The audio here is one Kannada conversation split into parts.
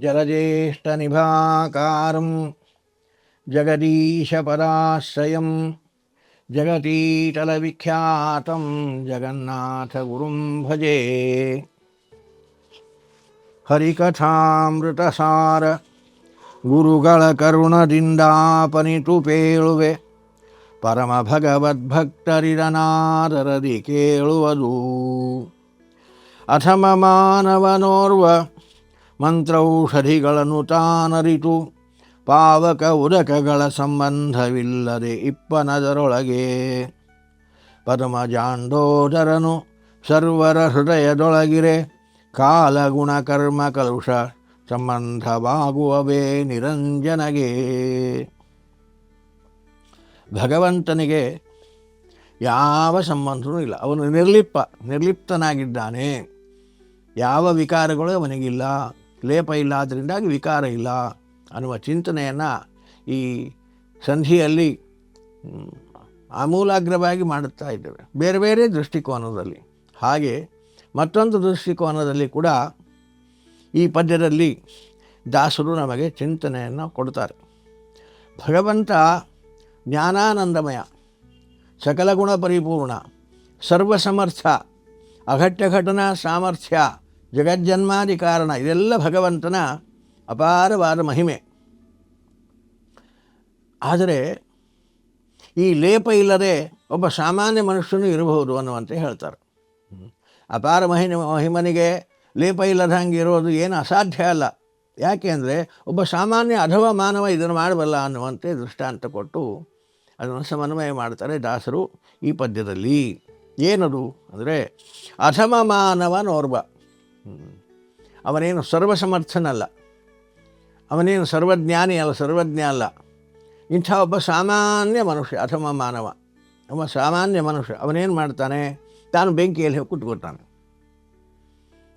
जलज्येष्ठनिभाकारं जगदीशपदाश्रयं जगतीतलविख्यातं जगन्नाथगुरुं भजे ಹರಿಕಥಾಮೃತಸಾರ ಗುರುಗಳ ಕರುಣದಿಂದಾಪನಿತು ಪೇಳುವೆ ಪರಮ ಭಗವದ್ಭಕ್ತರಿರನಾದರದಿ ಕೇಳುವುದು ಅಥಮ ಮಾನವನೋರ್ವ ಮಂತ್ರೌಷಧಿಗಳನ್ನು ತಾನರಿತು ಪಾವಕ ಉದಕಗಳ ಸಂಬಂಧವಿಲ್ಲದೆ ಇಪ್ಪನದರೊಳಗೆ. ಪದ್ಮಜಾಂಡೋದರನು ಸರ್ವರ ಹೃದಯದೊಳಗಿರೆ. ಕಾಲಗುಣ ಕರ್ಮ ಕಲುಷ ಸಂಬಂಧವಾಗುವವೇ ನಿರಂಜನಗೆ. ಭಗವಂತನಿಗೆ ಯಾವ ಸಂಬಂಧವೂ ಇಲ್ಲ. ಅವನು ನಿರ್ಲಿಪ್ಪ, ನಿರ್ಲಿಪ್ತನಾಗಿದ್ದಾನೆ. ಯಾವ ವಿಕಾರಗಳು ಅವನಿಗಿಲ್ಲ. ಲೇಪ ಇಲ್ಲ ಅದರಿಂದಾಗಿ ವಿಕಾರ ಇಲ್ಲ ಅನ್ನುವ ಚಿಂತನೆಯನ್ನು ಈ ಸಂಧಿಯಲ್ಲಿ ಆಮೂಲಾಗ್ರವಾಗಿ ಮಾಡುತ್ತಾ ಇದ್ದೇವೆ. ಬೇರೆ ಬೇರೆ ದೃಷ್ಟಿಕೋನದಲ್ಲಿ. ಹಾಗೆ ಮತ್ತೊಂದು ದೃಷ್ಟಿಕೋನದಲ್ಲಿ ಕೂಡ ಈ ಪದ್ಯದಲ್ಲಿ ದಾಸರು ನಮಗೆ ಚಿಂತನೆಯನ್ನು ಕೊಡ್ತಾರೆ ಭಗವಂತ ಜ್ಞಾನಾನಂದಮಯ ಸಕಲ ಗುಣ ಪರಿಪೂರ್ಣ, ಸರ್ವಸಮರ್ಥ, ಅಘಟ್ಯ ಘಟನಾ ಸಾಮರ್ಥ್ಯ ಜಗಜ್ಜನ್ಮಾದಿ ಕಾರಣ. ಇದೆಲ್ಲ ಭಗವಂತನ ಅಪಾರವಾದ ಮಹಿಮೆ. ಆದರೆ ಈ ಲೇಪ ಇಲ್ಲದೆ ಒಬ್ಬ ಸಾಮಾನ್ಯ ಮನುಷ್ಯನು ಇರಬಹುದು ಅನ್ನುವಂತೆ ಹೇಳ್ತಾರೆ. ಅಪಾರ ಮಹಿಮ, ಮಹಿಮನಿಗೆ ಲೇಪ ಇಲ್ಲದ ಹಂಗೆ ಇರೋದು ಏನು ಅಸಾಧ್ಯ ಅಲ್ಲ. ಯಾಕೆ ಅಂದರೆ ಒಬ್ಬ ಸಾಮಾನ್ಯ ಅಧವ ಮಾನವ ಇದನ್ನು ಮಾಡಬಲ್ಲ ಅನ್ನುವಂತೆ ದೃಷ್ಟಾಂತ ಕೊಟ್ಟು ಅದನ್ನು ಸಮನ್ವಯ ಮಾಡ್ತಾರೆ ದಾಸರು ಈ ಪದ್ಯದಲ್ಲಿ. ಏನದು ಅಂದರೆ ಅಧಮ ಮಾನವನೋರ್ವ. ಅವನೇನು ಸರ್ವಸಮರ್ಥನಲ್ಲ. ಅವನೇನು ಸರ್ವಜ್ಞಾನಿ ಅಲ್ಲ, ಸರ್ವಜ್ಞ ಅಲ್ಲ. ಇಂಥ ಒಬ್ಬ ಸಾಮಾನ್ಯ ಮನುಷ್ಯ ಅಥವಾ ಮಾನವ. ಒಬ್ಬ ಸಾಮಾನ್ಯ ಮನುಷ್ಯ, ಅವನೇನು ಮಾಡ್ತಾನೆ? ತಾನು ಬೆಂಕಿಯಲ್ಲಿ ಕುತ್ಕೊತಾನೆ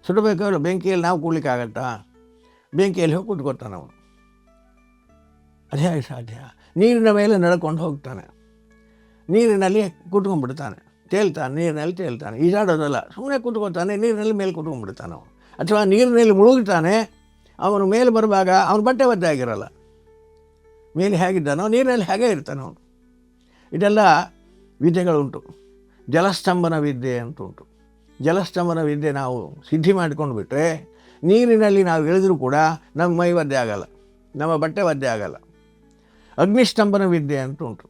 ಸುಡಬೇಕಾದ್ರೆ ಬೆಂಕಿಯಲ್ಲಿ ನಾವು ಕೂಡ್ಲಿಕ್ಕಾಗತ್ತಾ ಬೆಂಕಿಯಲ್ಲಿ ಹೋಗಿ ಕುತ್ಕೊತಾನೆ ಅವನು. ಅದೇ ಸಾಧ್ಯ. ನೀರಿನ ಮೇಲೆ ನಡ್ಕೊಂಡು ಹೋಗ್ತಾನೆ. ನೀರಿನಲ್ಲಿ ಕುತ್ಕೊಂಡ್ಬಿಡ್ತಾನೆ. ತೇಲ್ತಾನೆ, ನೀರಿನಲ್ಲಿ ತೇಲ್ತಾನೆ, ಈಜಾಡೋದಲ್ಲ ಸುಮ್ಮನೆ ಕುತ್ಕೊತಾನೆ, ನೀರಿನಲ್ಲಿ ಮೇಲೆ ಕುತ್ಕೊಂಡ್ಬಿಡ್ತಾನೆ ಅವನು. ಅಥವಾ ನೀರಿನಲ್ಲಿ ಮುಳುಗುತ್ತಾನೆ ಅವನು ಮೇಲೆ ಬರುವಾಗ ಅವನ ಬಟ್ಟೆ ಒದ್ದೆ ಆಗಿರಲ್ಲ. ಮೇಲೆ ಹೇಗಿದ್ದಾನೋ, ನೀರಿನಲ್ಲಿ ಹೇಗೆ ಇರ್ತಾನೆ ಅವನು. ಇದೆಲ್ಲ ವಿದ್ಯೆಗಳುಂಟು. ಜಲಸ್ತಂಭನ ವಿದ್ಯೆ ಅಂತ ಉಂಟು ಜಲಸ್ತಂಭನ ವಿದ್ಯೆ ನಾವು ಸಿದ್ಧಿ ಮಾಡಿಕೊಂಡು ಬಿಟ್ಟರೆ ನೀರಿನಲ್ಲಿ ನಾವು ಇಳಿದ್ರೂ ಕೂಡ ನಮ್ಮ ಮೈ ಒದ್ದೆ ಆಗಲ್ಲ, ನಮ್ಮ ಬಟ್ಟೆ ಒದ್ದೆ ಆಗಲ್ಲ. ಅಗ್ನಿಸ್ತಂಭನ ವಿದ್ಯೆ ಅಂತ ಉಂಟು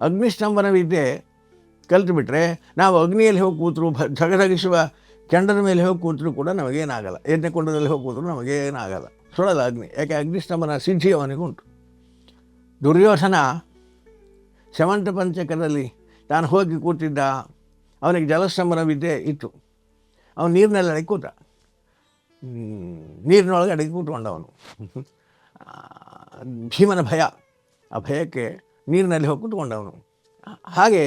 ಅಗ್ನಿಸ್ತಂಭನ ವಿದ್ಯೆ ಕಲ್ತು ಬಿಟ್ಟರೆ ನಾವು ಅಗ್ನಿಯಲ್ಲಿ ಹೋಗಿ ಕೂತರು ಧಗಧಗಿಸುವ ಕೆಂಡದ ಮೇಲೆ ಹೋಗಿ ಕೂತರೂ ಕೂಡ ನಮಗೇನಾಗಲ್ಲ. ಎಣ್ಣೆ ಕುಂಡದಲ್ಲಿ ಹೋಗಿ ಕೂತರು ನಮಗೇನಾಗಲ್ಲ. ಸುಡಲ್ಲ ಅಗ್ನಿ. ಯಾಕೆ ಅಗ್ನಿಸ್ತಂಭನ ಸಿದ್ಧಿ ಅವನಿಗುಂಟು. ದುರ್ಯೋಧನ ಶಮಂತ ಪಂಚಕದಲ್ಲಿ ತಾನು ಹೋಗಿ ಕೂತಿದ್ದ ಅವನಿಗೆ ಜಲಸ್ತಂಭನ ವಿದ್ಯೆ ಇತ್ತು. ಅವನು ನೀರಿನಲ್ಲಿ ಅಡಗಿ ಕೂತ ನೀರಿನೊಳಗೆ ಅಡಗಿ ಕೂತ್ಕೊಂಡವನು. ಭೀಮನ ಭಯ. ಆ ಭಯಕ್ಕೆ ನೀರಿನಲ್ಲಿ ಹೋಗಿ ಕೂತ್ಕೊಂಡವನು. ಹಾಗೆ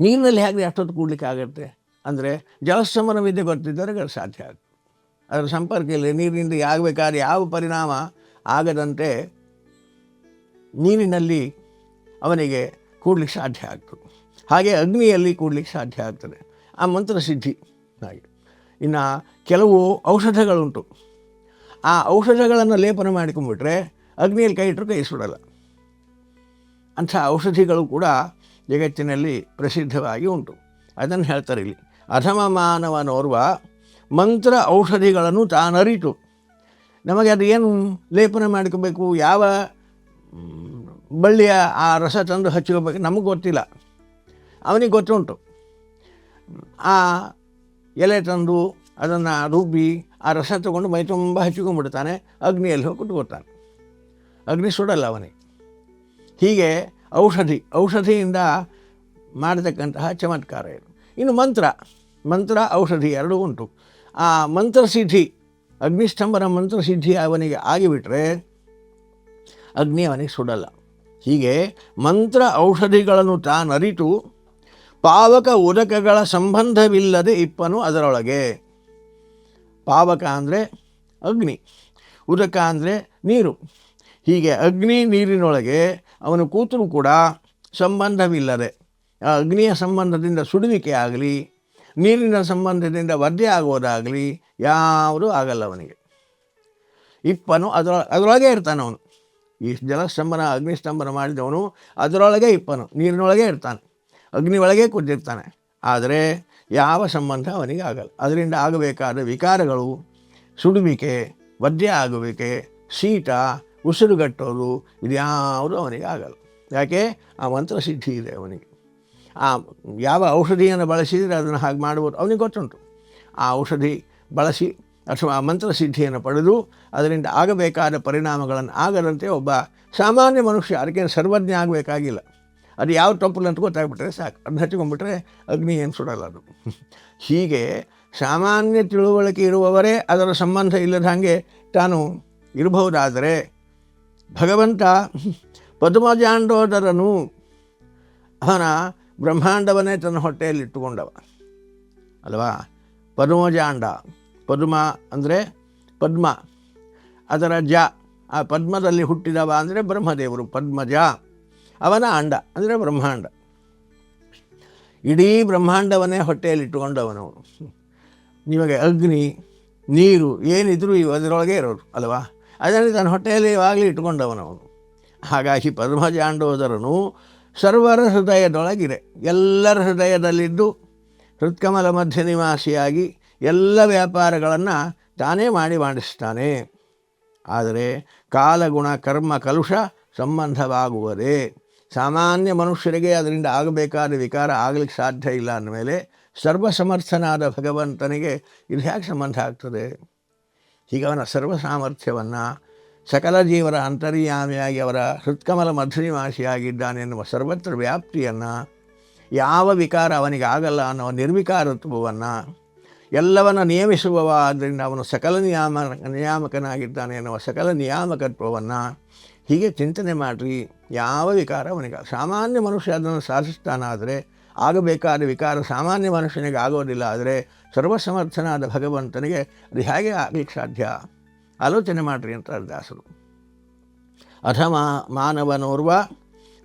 ನೀರಿನಲ್ಲಿ ಹೇಗೆ ಅಷ್ಟೊತ್ತು ಕೂಡಲಿಕ್ಕೆ ಆಗುತ್ತೆ? ಅಂದರೆ ಜಲಸಮರ ವಿದ್ಯೆ ಗೊತ್ತಿದ್ದರೆ ಅದು ಸಾಧ್ಯ ಆಗುತ್ತೆ. ಅದರ ಸಂಪರ್ಕ ಇಲ್ಲಿ. ನೀರಿನಿಂದ ಆಗಬೇಕಾದ್ರೆ ಯಾವ ಪರಿಣಾಮ ಆಗದಂತೆ ನೀರಿನಲ್ಲಿ ಅವನಿಗೆ ಕೂಡಲಿಕ್ಕೆ ಸಾಧ್ಯ ಆಗ್ತದೆ. ಹಾಗೆ ಅಗ್ನಿಯಲ್ಲಿ ಕೂಡ್ಲಿಕ್ಕೆ ಸಾಧ್ಯ ಆಗ್ತದೆ. ಆ ಮಂತ್ರ ಸಿದ್ಧಿ ಹಾಗೆ. ಇನ್ನು ಕೆಲವು ಔಷಧಗಳುಂಟು. ಆ ಔಷಧಗಳನ್ನು ಲೇಪನ ಮಾಡಿಕೊಂಡ್ಬಿಟ್ರೆ ಅಗ್ನಿಯಲ್ಲಿ ಕೈ ಇಟ್ಟರು ಕೈ ಸುಡಲ್ಲ. ಅಂಥ ಔಷಧಿಗಳು ಕೂಡ ಜಗತ್ತಿನಲ್ಲಿ ಪ್ರಸಿದ್ಧವಾಗಿ ಉಂಟು. ಅದನ್ನು ಹೇಳ್ತಾರೆ ಇಲ್ಲಿ. ಅಧಮ ಮಾನವನೋರ್ವ ಮಂತ್ರ ಔಷಧಿಗಳನ್ನು ತಾನರಿತು. ನಮಗೆ ಅದು ಏನು ಲೇಪನ ಮಾಡ್ಕೋಬೇಕು? ಯಾವ ಬಳ್ಳಿಯ ಆ ರಸ ತಂದು ಹಚ್ಕೋಬೇಕು ನಮಗೆ ಗೊತ್ತಿಲ್ಲ. ಅವನಿಗೆ ಗೊತ್ತುಂಟು ಆ ಎಲೆ ತಂದು ಅದನ್ನು ರುಬ್ಬಿ ಆ ರಸ ತಗೊಂಡು ಮೈ ತುಂಬ ಹಚ್ಕೊಂಡ್ಬಿಡ್ತಾನೆ ಅಗ್ನಿಯಲ್ಲಿ ಹೋಗಿ ಕುಟ್ಕೋತಾನೆ ಅಗ್ನಿ ಸುಡಲ್ಲ ಅವನಿಗೆ. ಹೀಗೆ ಔಷಧಿ, ಔಷಧಿಯಿಂದ ಮಾಡತಕ್ಕಂತಹ ಚಮತ್ಕಾರ ಇದು ಇನ್ನು ಮಂತ್ರ ಮಂತ್ರ, ಔಷಧಿ ಎರಡೂ ಉಂಟು. ಆ ಮಂತ್ರಸಿದ್ಧಿ ಅಗ್ನಿಸ್ತಂಭನ ಮಂತ್ರಸಿದ್ಧಿ ಅವನಿಗೆ ಆಗಿಬಿಟ್ರೆ ಅಗ್ನಿ ಅವನಿಗೆ ಸುಡಲ್ಲ. ಹೀಗೆ ಮಂತ್ರ ಔಷಧಿಗಳನ್ನು ತಾನರಿತು ಪಾವಕ ಉದಕಗಳ ಸಂಬಂಧವಿಲ್ಲದೆ ಇಪ್ಪನು ಅದರೊಳಗೆ. ಪಾವಕ ಅಂದರೆ ಅಗ್ನಿ, ಉದಕ ಅಂದರೆ ನೀರು. ಹೀಗೆ ಅಗ್ನಿ ನೀರಿನೊಳಗೆ ಅವನು ಕೂತರೂ ಕೂಡ ಸಂಬಂಧವಿಲ್ಲದೆ, ಅಗ್ನಿಯ ಸಂಬಂಧದಿಂದ ಸುಡುವಿಕೆ ಆಗಲಿ, ನೀರಿನ ಸಂಬಂಧದಿಂದ ವರ್ಧೆ ಆಗೋದಾಗಲಿ ಯಾವುದೂ ಆಗಲ್ಲ ಅವನಿಗೆ. ಇಪ್ಪನು ಅದರ, ಅದರೊಳಗೆ ಇರ್ತಾನೆ ಅವನು. ಈ ಜಲಸ್ತಂಭನ, ಅಗ್ನಿಸ್ತಂಭನ ಮಾಡಿದವನು ಅದರೊಳಗೆ ಇಪ್ಪನು, ನೀರಿನೊಳಗೆ ಇರ್ತಾನೆ ಅಗ್ನಿ ಒಳಗೆ ಕುದ್ದಿರ್ತಾನೆ ಆದರೆ ಯಾವ ಸಂಬಂಧ ಅವನಿಗೆ ಆಗಲ್ಲ. ಅದರಿಂದ ಆಗಬೇಕಾದ ವಿಕಾರಗಳು, ಸುಡುವಿಕೆ ವದ್ಯ ಆಗುವಿಕೆ, ಶೀತ ಉಸಿರುಗಟ್ಟೋದು ಇದ್ಯಾವುದು ಅವನಿಗೆ ಆಗಲ್ಲ. ಯಾಕೆ? ಆ ಮಂತ್ರ ಸಿದ್ಧಿ ಇದೆ ಅವನಿಗೆ. ಆ ಯಾವ ಔಷಧಿಯನ್ನು ಬಳಸಿದರೆ ಅದನ್ನು ಹಾಗೆ ಮಾಡ್ಬೋದು. ಅವನಿಗೆ ಗೊತ್ತುಂಟು. ಆ ಔಷಧಿ ಬಳಸಿ ಅಥವಾ ಆ ಮಂತ್ರ ಸಿದ್ಧಿಯನ್ನು ಪಡೆದು ಅದರಿಂದ ಆಗಬೇಕಾದ ಪರಿಣಾಮಗಳನ್ನು ಆಗದಂತೆ ಒಬ್ಬ ಸಾಮಾನ್ಯ ಮನುಷ್ಯ ಅದಕ್ಕೆ ಸರ್ವಜ್ಞ ಆಗಬೇಕಾಗಿಲ್ಲ. ಅದು ಯಾವ ತಪ್ಪು ಅಂತ ಗೊತ್ತಾಗ್ಬಿಟ್ರೆ ಸಾಕು. ಅದನ್ನ ಹಚ್ಕೊಂಡ್ಬಿಟ್ರೆ ಅಗ್ನಿ ಏನು ಸುಡಲ್ಲ ಅದು ಹೀಗೆ ಸಾಮಾನ್ಯ ತಿಳುವಳಿಕೆ ಇರುವವರೇ ಅದರ ಸಂಬಂಧ ಇಲ್ಲದ ಹಾಗೆ ತಾನು ಇರಬಹುದಾದರೆ ಭಗವಂತ ಪದ್ಮಜಾಂಡೋದರನು ಅವನ ಬ್ರಹ್ಮಾಂಡವನ್ನೇ ತನ್ನ ಹೊಟ್ಟೆಯಲ್ಲಿ ಇಟ್ಟುಕೊಂಡವ ಅಲ್ವಾ ಪದ್ಮಜಾಂಡ ಪದ್ಮ ಅಂದರೆ ಪದ್ಮ. ಅದರ ಜ, ಆ ಪದ್ಮದಲ್ಲಿ ಹುಟ್ಟಿದವ ಅಂದರೆ ಬ್ರಹ್ಮದೇವರು, ಪದ್ಮಜ. ಅವನ ಅಂಡ ಅಂದರೆ ಬ್ರಹ್ಮಾಂಡ. ಇಡೀ ಬ್ರಹ್ಮಾಂಡವನ್ನೇ ಹೊಟ್ಟೆಯಲ್ಲಿ ಇಟ್ಟುಕೊಂಡವನು ನಿಮಗೆ ಅಗ್ನಿ, ನೀರು ಏನಿದ್ರೂ ಇವು ಅದರೊಳಗೆ ಇರೋರು, ಅಲ್ವಾ? ಅದನ್ನು ತನ್ನ ಹೊಟ್ಟೆಯಲ್ಲಿ ಯಾವಾಗಲೂ ಇಟ್ಕೊಂಡವನವನು ಹಾಗಾಗಿ ಪದ್ಮಜಾಂಡೋದರನು ಸರ್ವರ ಹೃದಯದೊಳಗಿದೆ. ಎಲ್ಲರ ಹೃದಯದಲ್ಲಿದ್ದು ಹೃತ್ಕಮಲ ಮಧ್ಯ ನಿವಾಸಿಯಾಗಿ ಎಲ್ಲ ವ್ಯಾಪಾರಗಳನ್ನು ತಾನೇ ಮಾಡಿ ಮಾಡಿಸ್ತಾನೆ. ಆದರೆ ಕಾಲಗುಣ ಕರ್ಮ ಕಲುಷ ಸಂಬಂಧವಾಗುವುದೇ. ಸಾಮಾನ್ಯ ಮನುಷ್ಯರಿಗೆ ಅದರಿಂದ ಆಗಬೇಕಾದ ವಿಕಾರ ಆಗಲಿಕ್ಕೆ ಸಾಧ್ಯ ಇಲ್ಲ ಅಂದಮೇಲೆ ಸರ್ವಸಮರ್ಥನಾದ ಭಗವಂತನಿಗೆ ಇದು ಹೇಗೆ ಸಂಬಂಧ ಆಗ್ತದೆ. ಹೀಗೆ ಅವನ ಸರ್ವ ಸಾಮರ್ಥ್ಯವನ್ನು ಸಕಲ ಜೀವರ ಅಂತರ್ಯಾಮಿಯಾಗಿ ಅವರ ಹೃತ್ಕಮಲ ಮಧ್ಯನಿವಾಸಿಯಾಗಿದ್ದಾನೆ ಎನ್ನುವ ಸರ್ವತ್ರ ವ್ಯಾಪ್ತಿಯನ್ನು, ಯಾವ ವಿಕಾರ ಅವನಿಗೆ ಆಗಲ್ಲ ಅನ್ನೋ ನಿರ್ವಿಕಾರತ್ವವನ್ನು, ಎಲ್ಲವನ್ನು ನಿಯಮಿಸುವವ ಆದ್ದರಿಂದ ಅವನು ಸಕಲ ನಿಯಾಮ, ನಿಯಾಮಕನಾಗಿದ್ದಾನೆ ಎನ್ನುವ ಸಕಲ ನಿಯಾಮಕತ್ವವನ್ನು ಹೀಗೆ ಚಿಂತನೆ ಮಾಡಿರಿ. ಯಾವ ವಿಕಾರ ಅವನಿಗೆ ಸಾಮಾನ್ಯ ಮನುಷ್ಯ ಅದನ್ನು ಸಾಧಿಸ್ತಾನಾದರೆ ಆಗಬೇಕಾದ ವಿಕಾರ ಸಾಮಾನ್ಯ ಮನುಷ್ಯನಿಗೆ ಆಗೋದಿಲ್ಲ. ಆದರೆ ಸರ್ವಸಮರ್ಥನಾದ ಭಗವಂತನಿಗೆ ಅದು ಹೇಗೆ ಆಗಲಿಕ್ಕೆ ಸಾಧ್ಯ? ಆಲೋಚನೆ ಮಾಡಿರಿ ಅಂತ ದಾಸರು. ಅಥಮ ಮಾನವನೋರ್ವ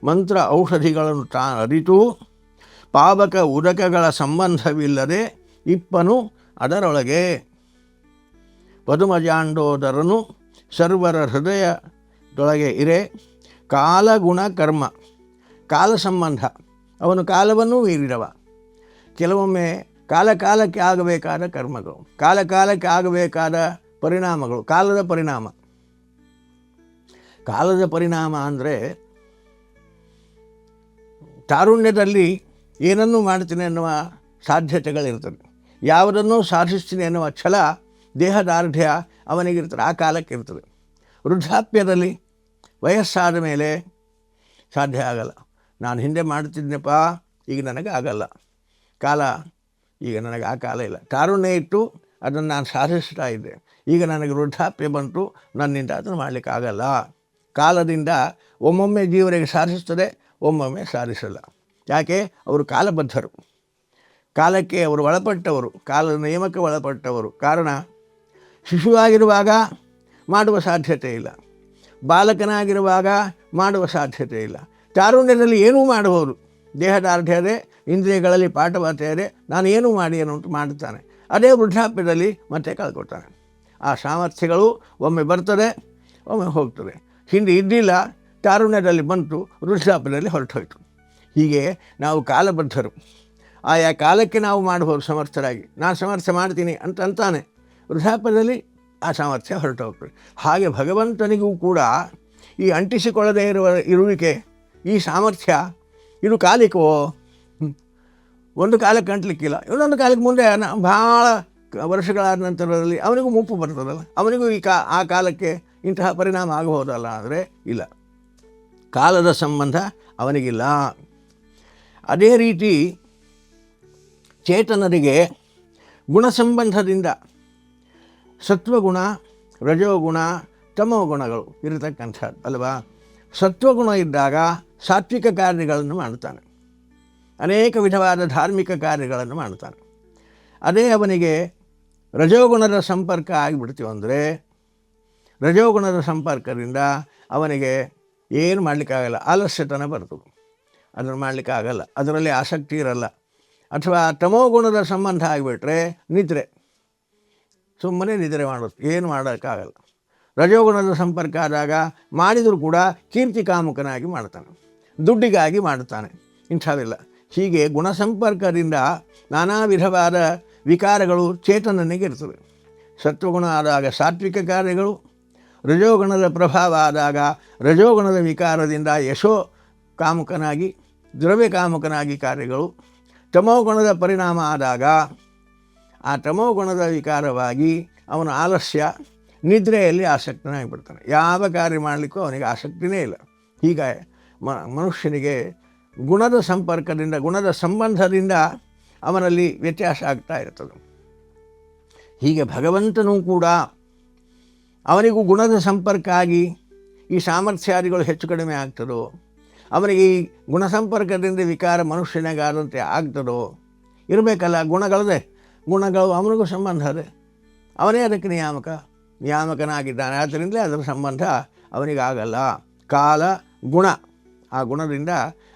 ಮಂತ್ರ ಔಷಧಿಗಳನ್ನು ತಾ ಅರಿತು ಪಾವಕ ಉದಕಗಳ ಸಂಬಂಧವಿಲ್ಲದೆ ಇಪ್ಪನು ಅದರೊಳಗೆ. ಪದುಮಜಾಂಡೋದರನು ಸರ್ವರ ಹೃದಯದೊಳಗೆ ಇರೆ. ಕಾಲಗುಣ ಕರ್ಮ ಕಾಲ ಸಂಬಂಧ ಅವನು ಕಾಲವನ್ನೂ ಮೀರಿದವ. ಕೆಲವೊಮ್ಮೆ ಕಾಲಕಾಲಕ್ಕೆ ಆಗಬೇಕಾದ ಕರ್ಮಗಳು, ಕಾಲಕಾಲಕ್ಕೆ ಆಗಬೇಕಾದ ಪರಿಣಾಮಗಳು, ಕಾಲದ ಪರಿಣಾಮ. ಕಾಲದ ಪರಿಣಾಮ ಅಂದರೆ ತಾರುಣ್ಯದಲ್ಲಿ ಏನನ್ನು ಮಾಡ್ತೀನಿ ಅನ್ನುವ ಸಾಧ್ಯತೆಗಳಿರ್ತದೆ. ಯಾವುದನ್ನೂ ಸಾಧಿಸ್ತೀನಿ ಅನ್ನುವ ಛಲ, ದೇಹದಾರ್ಢ್ಯ ಅವನಿಗಿರ್ತದೆ, ಆ ಕಾಲಕ್ಕೆ ಇರ್ತದೆ. ವೃದ್ಧಾಪ್ಯದಲ್ಲಿ ವಯಸ್ಸಾದ ಮೇಲೆ ಸಾಧ್ಯ ಆಗಲ್ಲ. ನಾನು ಹಿಂದೆ ಮಾಡ್ತಿದ್ನಪ್ಪ ಈಗ ನನಗೆ ಆಗಲ್ಲ. ಕಾಲ, ಈಗ ನನಗೆ ಆ ಕಾಲ ಇಲ್ಲ. ತಾರುಣ್ಯ ಇಟ್ಟು ಅದನ್ನು ನಾನು ಸಾಧಿಸ್ತಾ ಇದ್ದೆ. ಈಗ ನನಗೆ ವೃದ್ಧಾಪ್ಯ ಬಂತು, ನನ್ನಿಂದ ಅದನ್ನು ಮಾಡಲಿಕ್ಕಾಗಲ್ಲ ಕಾಲದಿಂದ ಒಮ್ಮೊಮ್ಮೆ ಜೀವರಿಗೆ ಸಾಧಿಸ್ತದೆ, ಒಮ್ಮೊಮ್ಮೆ ಸಾಧಿಸಲ್ಲ. ಯಾಕೆ? ಅವರು ಕಾಲಬದ್ಧರು. ಕಾಲಕ್ಕೆ ಅವರು ಒಳಪಟ್ಟವರು, ಕಾಲದ ನಿಯಮಕ್ಕೆ ಒಳಪಟ್ಟವರು. ಕಾರಣ, ಶಿಶುವಾಗಿರುವಾಗ ಮಾಡುವ ಸಾಧ್ಯತೆ ಇಲ್ಲ. ಬಾಲಕನಾಗಿರುವಾಗ ಮಾಡುವ ಸಾಧ್ಯತೆ ಇಲ್ಲ. ತಾರುಣ್ಯದಲ್ಲಿ ಏನೂ ಮಾಡಬಹುದು. ದೇಹದಾರ್ಢ್ಯರೇ ಇಂದ್ರಿಯಗಳಲ್ಲಿ ಪಾಠವಾತೆಯದೆ ನಾನು ಏನು ಮಾಡಿ ಅನ್ನುವಂಟು ಮಾಡುತ್ತಾನೆ. ಅದೇ ವೃದ್ಧಾಪ್ಯದಲ್ಲಿ ಮತ್ತೆ ಕಳ್ಕೊಳ್ತಾನೆ. ಆ ಸಾಮರ್ಥ್ಯಗಳು ಒಮ್ಮೆ ಬರ್ತದೆ, ಒಮ್ಮೆ ಹೋಗ್ತದೆ. ಹಿಂದೆ ಇದ್ದಿಲ್ಲ ತಾರುಣ್ಯದಲ್ಲಿ ಬಂತು, ವೃದ್ಧಾಪ್ಯದಲ್ಲಿ ಹೊರಟೋಯ್ತು. ಹೀಗೆ ನಾವು ಕಾಲಬದ್ಧರು. ಆಯಾ ಕಾಲಕ್ಕೆ ನಾವು ಮಾಡಬಹುದು ಸಮರ್ಥರಾಗಿ. ನಾನು ಸಮರ್ಥ ಮಾಡ್ತೀನಿ ಅಂತ ಅಂತಾನೆ. ವೃದ್ಧಾಪ್ಯದಲ್ಲಿ ಆ ಸಾಮರ್ಥ್ಯ ಹೊರಟು ಹೋಗ್ತದೆ ಹಾಗೆ ಭಗವಂತನಿಗೂ ಕೂಡ ಈ ಅಂಟಿಸಿಕೊಳ್ಳದೇ ಇರುವ ಇರುವಿಕೆ ಈ ಸಾಮರ್ಥ್ಯ ಇದು ಕಾಲಿಕವೋ ಒಂದು ಕಾಲಕ್ಕೆ ಅಂಟ್ಲಿಕ್ಕಿಲ್ಲ ಇನ್ನೊಂದು ಕಾಲಕ್ಕೆ ಮುಂದೆ ಭಾಳ ವರ್ಷಗಳಾದ ನಂತರದಲ್ಲಿ ಅವನಿಗೂ ಮುಪ್ಪು ಬರ್ತದಲ್ಲ. ಅವನಿಗೂ ಈ ಕಾ, ಆ ಕಾಲಕ್ಕೆ ಇಂತಹ ಪರಿಣಾಮ ಆಗಬಹುದಲ್ಲ ಅಂದರೆ ಇಲ್ಲ. ಕಾಲದ ಸಂಬಂಧ ಅವನಿಗಿಲ್ಲ. ಅದೇ ರೀತಿ ಚೇತನರಿಗೆ ಗುಣ ಸಂಬಂಧದಿಂದ ಸತ್ವಗುಣ, ರಜೋಗುಣ, ತಮೋಗುಣಗಳು ಇರತಕ್ಕಂಥದ್ದು ಅಲ್ವಾ? ಸತ್ವಗುಣ ಇದ್ದಾಗ ಸಾತ್ವಿಕ ಕಾರ್ಯಗಳನ್ನು ಮಾಡುತ್ತಾನೆ. ಅನೇಕ ವಿಧವಾದ ಧಾರ್ಮಿಕ ಕಾರ್ಯಗಳನ್ನು ಮಾಡುತ್ತಾನೆ. ಅದೇ ಅವನಿಗೆ ರಜೋಗುಣದ ಸಂಪರ್ಕ ಆಗಿಬಿಡ್ತೀವಿ ಅಂದರೆ, ರಜೋಗುಣದ ಸಂಪರ್ಕದಿಂದ ಅವನಿಗೆ ಏನು ಮಾಡಲಿಕ್ಕಾಗಲ್ಲ ಆಲಸ್ಯತನ ಬರ್ತದೆ. ಅದನ್ನು ಮಾಡಲಿಕ್ಕಾಗಲ್ಲ, ಅದರಲ್ಲಿ ಆಸಕ್ತಿ ಇರಲ್ಲ. ಅಥವಾ ತಮೋಗುಣದ ಸಂಬಂಧ ಆಗಿಬಿಟ್ರೆ ನಿದ್ರೆ, ಸುಮ್ಮನೆ ನಿದ್ರೆ ಮಾಡೋದು, ಏನು ಮಾಡೋಕ್ಕಾಗಲ್ಲ. ರಜೋಗುಣದ ಸಂಪರ್ಕ ಆದಾಗ ಮಾಡಿದರೂ ಕೂಡ ಕೀರ್ತಿ ಕಾಮುಕನಾಗಿ ಮಾಡ್ತಾನೆ. ದುಡ್ಡಿಗಾಗಿ ಮಾಡುತ್ತಾನೆ. ಇಂಥವೆಲ್ಲ ಹೀಗೆ ಗುಣ ಸಂಪರ್ಕದಿಂದ ನಾನಾ ವಿಧವಾದ ವಿಕಾರಗಳು ಚೇತನನಿಗೆ ಇರ್ತವೆ. ಸತ್ವಗುಣ ಆದಾಗ ಸಾತ್ವಿಕ ಕಾರ್ಯಗಳು, ರಜೋಗುಣದ ಪ್ರಭಾವ ಆದಾಗ ರಜೋಗುಣದ ವಿಕಾರದಿಂದ ಯಶೋ ಕಾಮುಕನಾಗಿ, ದ್ರವ್ಯ ಕಾಮುಕನಾಗಿ ಕಾರ್ಯಗಳು, ತಮೋಗುಣದ ಪರಿಣಾಮ ಆದಾಗ ಆ ತಮೋಗುಣದ ವಿಕಾರವಾಗಿ ಅವನ ಆಲಸ್ಯ ನಿದ್ರೆಯಲ್ಲಿ ಆಸಕ್ತನಾಗಿಬಿಡ್ತಾನೆ. ಯಾವ ಕಾರ್ಯ ಮಾಡಲಿಕ್ಕೂ ಅವನಿಗೆ ಆಸಕ್ತಿನೇ ಇಲ್ಲ. ಹೀಗೆ ಮನುಷ್ಯನಿಗೆ ಗುಣದ ಸಂಪರ್ಕದಿಂದ, ಗುಣದ ಸಂಬಂಧದಿಂದ ಅವನಲ್ಲಿ ವ್ಯತ್ಯಾಸ ಆಗ್ತಾ ಇರ್ತದೆ ಹೀಗೆ ಭಗವಂತನೂ ಕೂಡ ಅವನಿಗೂ ಗುಣದ ಸಂಪರ್ಕ ಆಗಿ ಈ ಸಾಮರ್ಥ್ಯಾದಿಗಳು ಹೆಚ್ಚು ಕಡಿಮೆ ಆಗ್ತದೋ, ಅವನಿಗೆ ಈ ಗುಣ ಸಂಪರ್ಕದಿಂದ ವಿಕಾರ ಮನುಷ್ಯನಿಗಾದಂತೆ ಆಗ್ತದೋ, ಇರಬೇಕಲ್ಲ, ಗುಣಗಳದೆ. ಗುಣಗಳು ಅವನಿಗೂ ಸಂಬಂಧ ಅದೇ. ಅವನೇ ಅದಕ್ಕೆ ನಿಯಾಮಕ. ನಿಯಾಮಕನಾಗಿದ್ದಾನೆ, ಆದ್ದರಿಂದಲೇ ಅದರ ಸಂಬಂಧ ಅವನಿಗಾಗಲ್ಲ. ಕಾಲ, ಗುಣ. ಆ ಗುಣದಿಂದ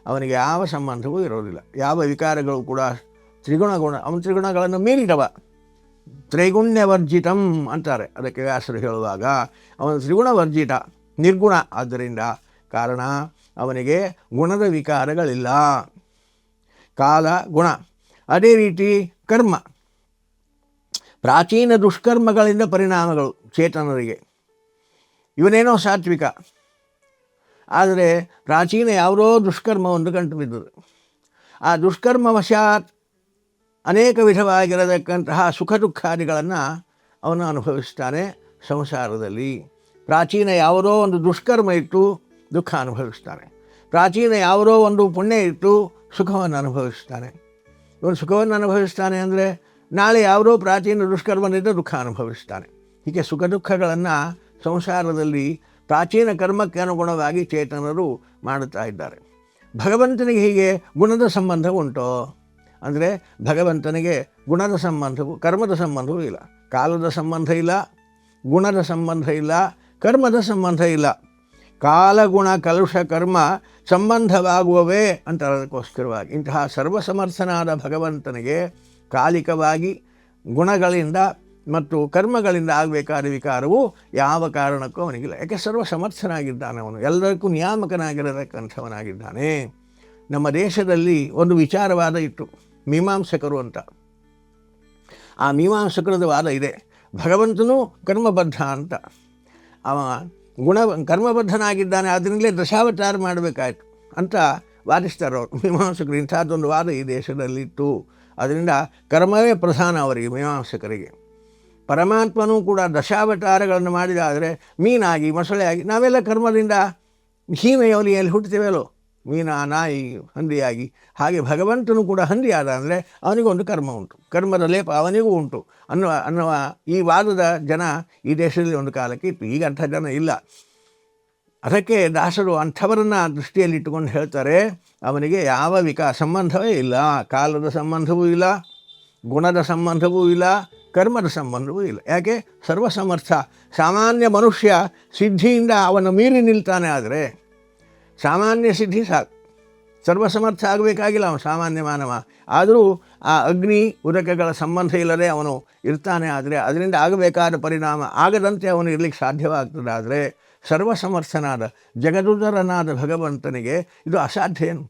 ಅವನಿಗೆ ಯಾವ ಸಂಬಂಧವೂ ಇರೋದಿಲ್ಲ. ಯಾವ ವಿಕಾರಗಳು ಕೂಡ ತ್ರಿಗುಣ ಗುಣ, ಅವನ ತ್ರಿಗುಣಗಳನ್ನು ಮೀರಿದವ. ತ್ರೈಗುಣ್ಯವರ್ಜಿತಂ ಅಂತಾರೆ. ಅದಕ್ಕೆ ವ್ಯಾಸರು ಹೇಳುವಾಗ ಅವನು ತ್ರಿಗುಣವರ್ಜಿತ, ನಿರ್ಗುಣ. ಆದ್ದರಿಂದ ಕಾರಣ ಅವನಿಗೆ ಗುಣದ ವಿಕಾರಗಳಿಲ್ಲ. ಕಾಲ ಗುಣ. ಅದೇ ರೀತಿ ಕರ್ಮ. ಪ್ರಾಚೀನ ದುಷ್ಕರ್ಮಗಳಿಂದ ಪರಿಣಾಮಗಳು ಚೇತನರಿಗೆ. ಇವನೇನೋ ಸಾತ್ವಿಕ. ಆದರೆ ಪ್ರಾಚೀನ ಯಾವುದೋ ದುಷ್ಕರ್ಮವೊಂದು ಕಂಡು ಬಿದ್ದದು ಆ ದುಷ್ಕರ್ಮವಶಾತ್ ಅನೇಕ ವಿಧವಾಗಿರತಕ್ಕಂತಹ ಸುಖ ದುಃಖಾದಿಗಳನ್ನು ಅವನು ಅನುಭವಿಸ್ತಾನೆ ಸಂಸಾರದಲ್ಲಿ. ಪ್ರಾಚೀನ ಯಾವುದೋ ಒಂದು ದುಷ್ಕರ್ಮ ಇಟ್ಟು ದುಃಖ ಅನುಭವಿಸ್ತಾನೆ. ಪ್ರಾಚೀನ ಯಾವುದೋ ಒಂದು ಪುಣ್ಯ ಇಟ್ಟು ಸುಖವನ್ನು ಅನುಭವಿಸ್ತಾನೆ. ಇವನು ಸುಖವನ್ನು ಅನುಭವಿಸ್ತಾನೆ ಅಂದರೆ ನಾಳೆ ಯಾವುದೋ ಪ್ರಾಚೀನ ದುಷ್ಕರ್ಮದಿಂದ ದುಃಖ ಅನುಭವಿಸ್ತಾನೆ. ಹೀಗೆ ಸುಖ ದುಃಖಗಳನ್ನು ಸಂಸಾರದಲ್ಲಿ ಪ್ರಾಚೀನ ಕರ್ಮಕ್ಕೆ ಅನುಗುಣವಾಗಿ ಚೇತನರು ಮಾಡುತ್ತಾ ಇದ್ದಾರೆ. ಭಗವಂತನಿಗೆ ಹೀಗೆ ಗುಣದ ಸಂಬಂಧ ಉಂಟೋ? ಅಂದರೆ ಭಗವಂತನಿಗೆ ಗುಣದ ಸಂಬಂಧವು, ಕರ್ಮದ ಸಂಬಂಧವೂ ಇಲ್ಲ. ಕಾಲದ ಸಂಬಂಧ ಇಲ್ಲ, ಗುಣದ ಸಂಬಂಧ ಇಲ್ಲ, ಕರ್ಮದ ಸಂಬಂಧ ಇಲ್ಲ. ಕಾಲಗುಣ ಕಲುಷ, ಕರ್ಮ ಸಂಬಂಧವಾಗುವವೇ ಅಂತ ಅದಕ್ಕೋಸ್ಕರವಾಗಿ ಇಂತಹ ಸರ್ವಸಮರ್ಥನಾದ ಭಗವಂತನಿಗೆ ಕಾಲಿಕವಾಗಿ ಗುಣಗಳಿಂದ ಮತ್ತು ಕರ್ಮಗಳಿಂದ ಆಗಬೇಕಾದ ವಿಕಾರವು ಯಾವ ಕಾರಣಕ್ಕೂ ಅವನಿಗಿಲ್ಲ. ಯಾಕೆ? ಸರ್ವ ಸಮರ್ಥನಾಗಿದ್ದಾನೆ ಅವನು. ಎಲ್ಲದಕ್ಕೂ ನಿಯಾಮಕನಾಗಿರತಕ್ಕಂಥವನಾಗಿದ್ದಾನೆ. ನಮ್ಮ ದೇಶದಲ್ಲಿ ಒಂದು ವಿಚಾರವಾದ ಇತ್ತು. ಮೀಮಾಂಸಕರು ಅಂತ. ಆ ಮೀಮಾಂಸಕರದ ವಾದ ಇದೆ. ಭಗವಂತನೂ ಕರ್ಮಬದ್ಧ ಅಂತ. ಅವ ಗುಣ, ಕರ್ಮಬದ್ಧನಾಗಿದ್ದಾನೆ ಅದರಿಂದಲೇ ದಶಾವತಾರ ಮಾಡಬೇಕಾಯ್ತು ಅಂತ ವಾದಿಸ್ತಾರೆ ಅವರು. ಮೀಮಾಂಸಕರು. ಇಂಥದ್ದೊಂದು ವಾದ ಈ ದೇಶದಲ್ಲಿತ್ತು. ಅದರಿಂದ ಕರ್ಮವೇ ಪ್ರಧಾನ ಅವರಿಗೆ, ಮೀಮಾಂಸಕರಿಗೆ. ಪರಮಾತ್ಮನೂ ಕೂಡ ದಶಾವತಾರಗಳನ್ನು ಮಾಡಿದಾದರೆ ಮೀನಾಗಿ, ಮೊಸಳೆಯಾಗಿ, ನಾವೆಲ್ಲ ಕರ್ಮದಿಂದ ಹೀಮೆಯವಲಿಯಲ್ಲಿ ಹುಟ್ಟುತ್ತೇವಲ್ಲೋ ಮೀನ, ನಾಯಿ ಹಂದಿಯಾಗಿ. ಹಾಗೆ ಭಗವಂತನು ಕೂಡ ಹಂದಿಯಾದ ಅಂದರೆ ಅವನಿಗೊಂದು ಕರ್ಮ ಉಂಟು. ಕರ್ಮದ ಲೇಪ ಅವನಿಗೂ ಉಂಟು ಅನ್ನುವ ಅನ್ನುವ ಈ ವಾದದ ಜನ ಈ ದೇಶದಲ್ಲಿ ಒಂದು ಕಾಲಕ್ಕೆ ಇತ್ತು. ಈಗ ಅಂಥ ಜನ ಇಲ್ಲ. ಅದಕ್ಕೆ ದಾಸರು ಅಂಥವರನ್ನು ದೃಷ್ಟಿಯಲ್ಲಿಟ್ಟುಕೊಂಡು ಹೇಳ್ತಾರೆ, ಅವನಿಗೆ ಯಾವ ವಿಕಾ, ಸಂಬಂಧವೇ ಇಲ್ಲ. ಕಾಲದ ಸಂಬಂಧವೂ ಇಲ್ಲ, ಗುಣದ ಸಂಬಂಧವೂ ಇಲ್ಲ ಕರ್ಮದ ಸಂಬಂಧವೂ ಇಲ್ಲ. ಯಾಕೆ? ಸರ್ವಸಮರ್ಥ. ಸಾಮಾನ್ಯ ಮನುಷ್ಯ ಸಿದ್ಧಿಯಿಂದ ಅವನ ಮೀರಿ ನಿಲ್ತಾನೆ ಆದರೆ ಸಾಮಾನ್ಯ ಸಿದ್ಧಿ ಸಾಕು. ಸರ್ವಸಮರ್ಥ ಆಗಬೇಕಾಗಿಲ್ಲ ಅವನು, ಸಾಮಾನ್ಯ ಮಾನವ. ಆದರೂ ಆ ಅಗ್ನಿ, ಉದಕಗಳ ಸಂಬಂಧ ಇಲ್ಲದೆ ಅವನು ಇರ್ತಾನೆ ಆದರೆ ಅದರಿಂದ ಆಗಬೇಕಾದ ಪರಿಣಾಮ ಆಗದಂತೆ ಅವನು ಇರಲಿಕ್ಕೆ ಸಾಧ್ಯವಾಗ್ತದಾದರೆ ಸರ್ವಸಮರ್ಥನಾದ, ಜಗದುದರನಾದ ಭಗವಂತನಿಗೆ ಇದು ಅಸಾಧ್ಯ ಏನು?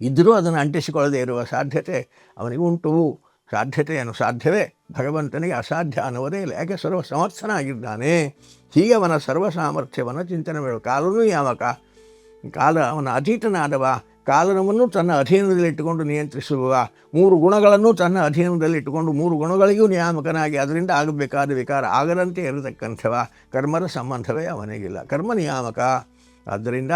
ಇದ್ದರೂ ಅದನ್ನು ಅಂಟಿಸಿಕೊಳ್ಳದೆ ಇರುವ ಸಾಧ್ಯತೆ ಅವನಿಗೆ ಉಂಟು. ಸಾಧ್ಯತೆಯನ್ನು ಸಾಧ್ಯವೇ ಭಗವಂತನಿಗೆ ಅಸಾಧ್ಯ ಅನ್ನುವುದೇ ಇಲ್ಲ. ಯಾಕೆ? ಸರ್ವ ಸಮರ್ಥನಾಗಿದ್ದಾನೆ. ಹೀಗೆ ಅವನ ಸರ್ವ ಸಾಮರ್ಥ್ಯವನ್ನು ಚಿಂತನೆ ಮಾಡಬೇಕು ಕಾಲನೂ ಯಾವಕ? ಕಾಲ ಅವನ ಅತೀತನಾದವ. ಕಾಲನವನ್ನು ತನ್ನ ಅಧೀನದಲ್ಲಿಟ್ಟುಕೊಂಡು ನಿಯಂತ್ರಿಸುವ ಮೂರು ಗುಣಗಳನ್ನು ತನ್ನ ಅಧೀನದಲ್ಲಿಟ್ಟುಕೊಂಡು ಮೂರು ಗುಣಗಳಿಗೂ ನಿಯಾಮಕನಾಗಿ ಅದರಿಂದ ಆಗಬೇಕಾದ ವಿಕಾರ ಆಗದಂತೆ ಇರತಕ್ಕಂಥವ. ಕರ್ಮದ ಸಂಬಂಧವೇ ಅವನಿಗಿಲ್ಲ. ಕರ್ಮ ನಿಯಾಮಕ. ಆದ್ದರಿಂದ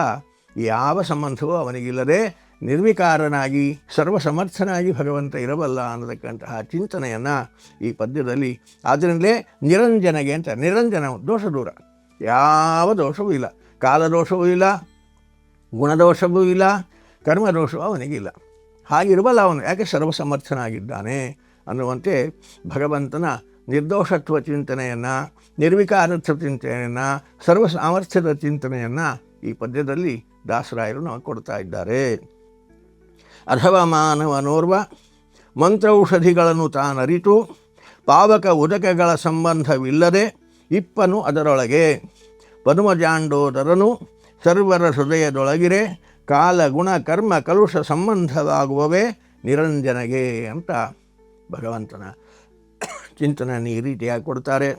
ಯಾವ ಸಂಬಂಧವೂ ಅವನಿಗಿಲ್ಲದೆ ನಿರ್ವಿಕಾರನಾಗಿ, ಸರ್ವಸಮರ್ಥನಾಗಿ ಭಗವಂತ ಇರಬಲ್ಲ ಅನ್ನತಕ್ಕಂತಹ ಚಿಂತನೆಯನ್ನು ಈ ಪದ್ಯದಲ್ಲಿ. ಆದ್ದರಿಂದಲೇ ನಿರಂಜನಗೆ ಅಂತ, ನಿರಂಜನ ದೋಷ ದೂರ. ಯಾವ ದೋಷವೂ ಇಲ್ಲ. ಕಾಲದೋಷವೂ ಇಲ್ಲ, ಗುಣದೋಷವೂ ಇಲ್ಲ, ಕರ್ಮದೋಷವೂ ಅವನಿಗಿಲ್ಲ. ಹಾಗಿರಬಲ್ಲ ಅವನು, ಯಾಕೆ ಸರ್ವಸಮರ್ಥನಾಗಿದ್ದಾನೆ ಅನ್ನುವಂತೆ ಭಗವಂತನ ನಿರ್ದೋಷತ್ವ ಚಿಂತನೆಯನ್ನು, ನಿರ್ವಿಕಾರತ್ವ ಚಿಂತನೆಯನ್ನು ಸರ್ವ ಸಾಮರ್ಥ್ಯದ ಚಿಂತನೆಯನ್ನು ಈ ಪದ್ಯದಲ್ಲಿ ದಾಸರಾಯರು ನಾವು ಕೊಡ್ತಾ ಇದ್ದಾರೆ. ಅಥವಾ ಮಾನವನೋರ್ವ ಮಂತ್ರೌಷಧಿಗಳನ್ನು ತಾನರಿತು, ಪಾವಕ ಉದಕಗಳ ಸಂಬಂಧವಿಲ್ಲದೆ ಇಪ್ಪನು ಅದರೊಳಗೆ. ಪದ್ಮಜಾಂಡೋದರನು ಸರ್ವರ ಹೃದಯದೊಳಗಿರೆ, ಕಾಲ, ಗುಣ, ಕರ್ಮ, ಕಲುಷ ಸಂಬಂಧವಾಗುವವೇ ನಿರಂಜನಗೆ ಅಂತ ಭಗವಂತನ ಚಿಂತನೆಯನ್ನು ಈ ರೀತಿಯಾಗಿ ಕೊಡ್ತಾರೆ.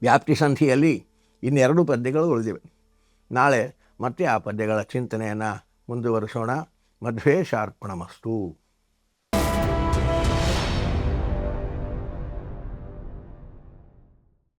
ವ್ಯಾಪ್ತಿ ಸಂಧಿಯಲ್ಲಿ ಇನ್ನೆರಡು ಪದ್ಯಗಳು ಉಳಿದಿವೆ. ನಾಳೆ ಮತ್ತೆ ಆ ಪದ್ಯಗಳ ಚಿಂತನೆಯನ್ನು ಮುಂದುವರಿಸೋಣ. మధ్వేషార్పణమస్తు